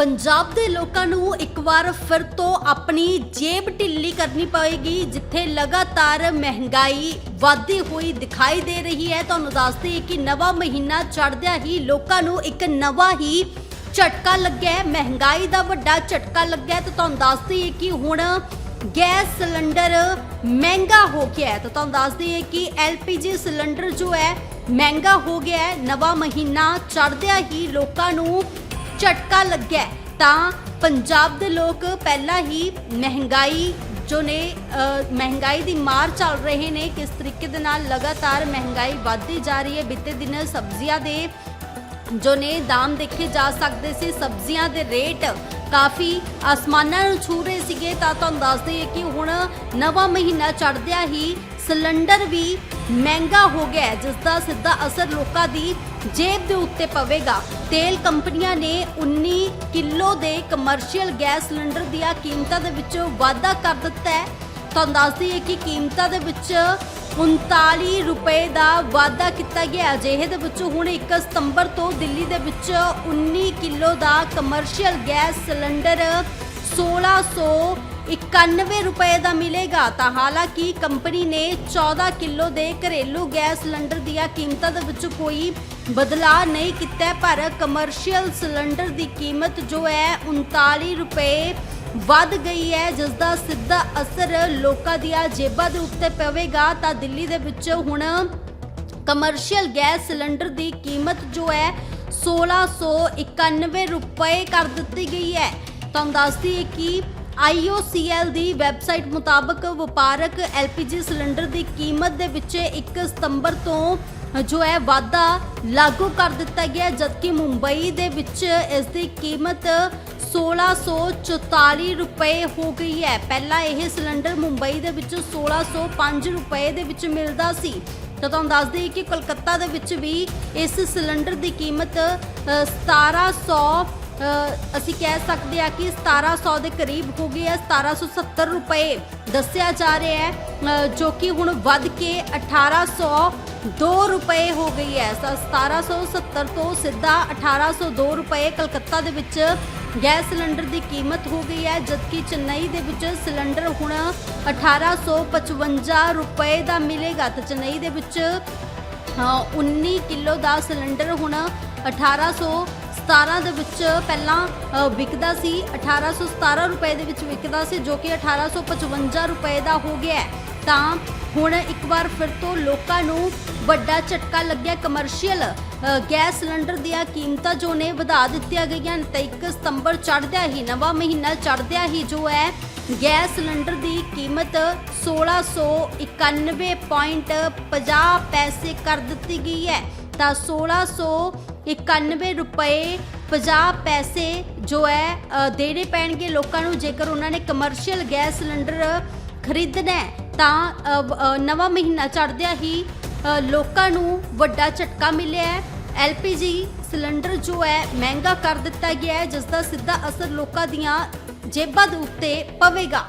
ਪੰਜਾਬ ਦੇ ਲੋਕਾਂ ਨੂੰ ਇੱਕ ਵਾਰ ਫਿਰ ਤੋਂ ਆਪਣੀ ਜੇਬ ਢਿੱਲੀ ਕਰਨੀ ਪਵੇਗੀ, ਜਿੱਥੇ ਲਗਾਤਾਰ ਮਹਿੰਗਾਈ ਵਧਦੀ ਹੋਈ ਦਿਖਾਈ ਦੇ ਰਹੀ ਹੈ। ਤੁਹਾਨੂੰ ਦੱਸਦੇ ਕਿ ਨਵਾਂ ਮਹੀਨਾ ਚੜ੍ਹਦਿਆਂ ਹੀ ਲੋਕਾਂ ਨੂੰ ਇੱਕ ਨਵਾਂ ਹੀ ਝਟਕਾ ਲੱਗਿਆ ਹੈ। ਮਹਿੰਗਾਈ ਦਾ ਵੱਡਾ ਝਟਕਾ ਲੱਗਿਆ ਹੈ। ਤੇ ਤੁਹਾਨੂੰ ਦੱਸਦੇ ਕਿ ਹੁਣ ਗੈਸ ਸਿਲੰਡਰ ਮਹਿੰਗਾ ਹੋ ਗਿਆ ਹੈ। ਤਾਂ ਤੁਹਾਨੂੰ ਦੱਸ ਦਈਏ ਕਿ LPG ਸਿਲੰਡਰ ਜੋ ਹੈ, ਮਹਿੰਗਾ ਹੋ ਗਿਆ ਹੈ। ਨਵਾਂ ਮਹੀਨਾ ਚੜ੍ਹਦਿਆਂ ਹੀ ਲੋਕਾਂ ਨੂੰ ਝਟਕਾ ਲੱਗਿਆ ਤਾਂ ਪੰਜਾਬ ਦੇ ਲੋਕ ਪਹਿਲਾਂ ਹੀ ਮਹਿੰਗਾਈ ਜੋ ਨੇ ਮਹਿੰਗਾਈ ਦੀ ਮਾਰ ਚੱਲ ਰਹੇ ਨੇ, ਕਿਸ ਤਰੀਕੇ ਦੇ ਨਾਲ ਲਗਾਤਾਰ ਮਹਿੰਗਾਈ ਵੱਧਦੀ ਜਾ ਰਹੀ ਹੈ, ਬੀਤੇ ਦਿਨ ਸਬਜ਼ੀਆਂ ਦੇ ਜੋ ਨੇ ਦਾਮ ਦੇਖੇ ਜਾ ਸਕਦੇ ਸੀ, ਸਬਜ਼ੀਆਂ ਦੇ ਰੇਟ ਕਾਫੀ ਆਸਮਾਨਾਂ ਨੂੰ ਛੂ ਰਹੇ ਸੀਗੇ, ਤਾਂ ਤੁਹਾਨੂੰ ਦੱਸ ਦਈਏ ਕਿ ਹੁਣ ਨਵਾਂ ਮਹੀਨਾ ਚੜ੍ਹਦਿਆਂ ਹੀ ਸਿਲੰਡਰ ਵੀ ਮਹਿੰਗਾ ਹੋ ਗਿਆ ਹੈ, ਜਿਸ ਦਾ ਸਿੱਧਾ ਅਸਰ ਲੋਕਾਂ ਦੀ ਜੇਬ ਦੇ ਉੱਤੇ ਪਵੇਗਾ। ਤੇਲ ਕੰਪਨੀਆਂ ਨੇ 19 ਕਿਲੋ ਦੇ ਕਮਰਸ਼ੀਅਲ ਗੈਸ ਸਿਲੰਡਰ ਦੀਆਂ ਕੀਮਤਾਂ ਦੇ ਵਿੱਚ ਵਾਧਾ ਕਰ ਦਿੱਤਾ ਹੈ। ਤੁਹਾਨੂੰ ਦੱਸ ਦਈਏ ਕਿ ਕੀਮਤਾਂ ਦੇ ਵਿੱਚ 39 ਰੁਪਏ ਦਾ ਵਾਧਾ ਕੀਤਾ ਗਿਆ ਅਜਿਹੇ ਦੇ ਵਿੱਚ ਹੁਣ 1 ਸਤੰਬਰ ਤੋਂ ਦਿੱਲੀ ਦੇ ਵਿੱਚ 19 ਕਿਲੋ ਦਾ ਕਮਰਸ਼ੀਅਲ ਗੈਸ ਸਿਲੰਡਰ 1691 ਰੁਪਏ ਦਾ ਮਿਲੇਗਾ, ਤਾਂ ਹਾਲਾਂਕਿ ਕੰਪਨੀ ਨੇ 14 ਕਿਲੋ ਦੇ ਘਰੇਲੂ ਗੈਸ ਸਿਲੰਡਰ ਦੀਆਂ ਕੀਮਤਾਂ ਦੇ ਵਿੱਚ ਕੋਈ ਬਦਲਾਅ ਨਹੀਂ ਕੀਤਾ, ਪਰ ਕਮਰਸ਼ੀਅਲ ਸਿਲੰਡਰ ਦੀ ਕੀਮਤ ਜੋ ਹੈ 39 ਰੁਪਏ ਵੱਧ ਗਈ ਹੈ ਜਿਸ ਦਾ ਸਿੱਧਾ ਅਸਰ ਲੋਕਾਂ ਦੀਆਂ ਜੇਬਾਂ ਦੇ ਉੱਤੇ ਪਵੇਗਾ। ਤਾਂ ਦਿੱਲੀ ਦੇ ਵਿੱਚ ਹੁਣ ਕਮਰਸ਼ੀਅਲ ਗੈਸ ਸਿਲੰਡਰ ਦੀ ਕੀਮਤ ਜੋ ਹੈ 1691 ਰੁਪਏ ਕਰ ਦਿੱਤੀ ਗਈ ਹੈ। ਤੁਹਾਨੂੰ ਦੱਸਦੀ ਹੈ ਕਿ IOCL ਦੀ ਵੈਬਸਾਈਟ ਮੁਤਾਬਕ ਵਪਾਰਕ LPG ਸਿਲੰਡਰ ਦੀ ਕੀਮਤ ਦੇ ਵਿੱਚ 1 ਸਤੰਬਰ ਤੋਂ ਜੋ ਹੈ ਵਾਧਾ ਲਾਗੂ ਕਰ ਦਿੱਤਾ ਗਿਆ ਜਦਕਿ ਮੁੰਬਈ ਦੇ ਵਿੱਚ ਇਸ ਦੀ ਕੀਮਤ 1644 ਰੁਪਏ ਹੋ ਗਈ ਹੈ। ਪਹਿਲਾਂ ਇਹ ਸਿਲੰਡਰ ਮੁੰਬਈ ਦੇ ਵਿੱਚ 1605 ਰੁਪਏ ਦੇ ਵਿੱਚ ਮਿਲਦਾ ਸੀ। ਤਾਂ ਤੁਹਾਨੂੰ ਦੱਸ ਦਈਏ ਕਿ ਕੋਲਕਾਤਾ ਦੇ ਵਿੱਚ ਵੀ ਇਸ ਸਿਲੰਡਰ ਦੀ ਕੀਮਤ ਅ, 1700 ਅਸੀਂ ਕਹਿ ਸਕਦੇ ਹਾਂ ਕਿ 1700 ਦੇ ਕਰੀਬ ਹੋ ਗਈ ਹੈ 1770 ਰੁਪਏ ਦੱਸਿਆ ਜਾ ਰਿਹਾ ਹੈ ਜੋ ਕਿ ਹੁਣ ਵੱਧ ਕੇ 1802 ਰੁਪਏ ਹੋ ਗਈ ਹੈ। ਤਾਂ 1770 ਤੋਂ ਸਿੱਧਾ 1802 ਰੁਪਏ ਕਲਕੱਤਾ ਦੇ ਵਿੱਚ ਗੈਸ ਸਿਲੰਡਰ ਦੀ ਕੀਮਤ ਹੋ ਗਈ ਹੈ, ਜਦਕਿ ਚੇਨਈ ਦੇ ਵਿੱਚ ਸਿਲੰਡਰ ਹੁਣ 1855 ਰੁਪਏ ਦਾ ਮਿਲੇਗਾ। ਤੇ ਚੇਨਈ ਦੇ ਵਿੱਚ ਹਾਂ 19 ਕਿਲੋ ਦਾ ਸਿਲੰਡਰ ਹੁਣ 1817 ਦੇ ਵਿੱਚ ਪਹਿਲਾਂ ਵਿਕਦਾ ਸੀ। 1817 ਰੁਪਏ ਦੇ ਵਿੱਚ ਵਿਕਦਾ ਸੀ, ਜੋ ਕਿ 1855 ਰੁਪਏ ਦਾ ਹੋ ਗਿਆ ਤਾਂ ਹੁਣ ਇੱਕ ਵਾਰ ਫਿਰ ਤੋਂ ਲੋਕਾਂ ਨੂੰ ਵੱਡਾ ਝਟਕਾ ਲੱਗਿਆ। ਕਮਰਸ਼ੀਅਲ ਗੈਸ ਸਿਲੰਡਰ ਦੀਆਂ ਕੀਮਤਾਂ ਜੋ ਨੇ ਵਧਾ ਦਿੱਤੀਆਂ ਗਈਆਂ ਨੇ। ਤਾਂ 1 ਸਤੰਬਰ ਚੜ੍ਹਦਿਆਂ ਹੀ, ਨਵਾਂ ਮਹੀਨਾ ਚੜ੍ਹਦਿਆਂ ਹੀ ਜੋ ਹੈ, ਗੈਸ ਸਿਲੰਡਰ ਦੀ ਕੀਮਤ 1691.50 ਪੈਸੇ ਕਰ ਦਿੱਤੀ ਗਈ ਹੈ। ਤਾਂ 1691 ਰੁਪਏ 50 ਪੈਸੇ ਜੋ ਹੈ ਦੇਣੇ ਪੈਣਗੇ ਲੋਕਾਂ ਨੂੰ, ਜੇਕਰ ਉਹਨਾਂ ਨੇ ਕਮਰਸ਼ੀਅਲ ਗੈਸ ਸਿਲੰਡਰ ਖਰੀਦਣਾ ਤਾਂ ਨਵਾਂ ਮਹੀਨਾ ਚੜ੍ਹਦਿਆਂ ਹੀ ਲੋਕਾਂ ਨੂੰ ਵੱਡਾ ਝਟਕਾ ਮਿਲਿਆ ਹੈ। LPG ਸਿਲੰਡਰ ਜੋ ਹੈ, ਮਹਿੰਗਾ ਕਰ ਦਿੱਤਾ ਗਿਆ ਹੈ ਜਿਸ ਦਾ ਸਿੱਧਾ ਅਸਰ ਲੋਕਾਂ ਦੀਆਂ ਜੇਬਾਂ ਦੇ ਉੱਤੇ ਪਵੇਗਾ।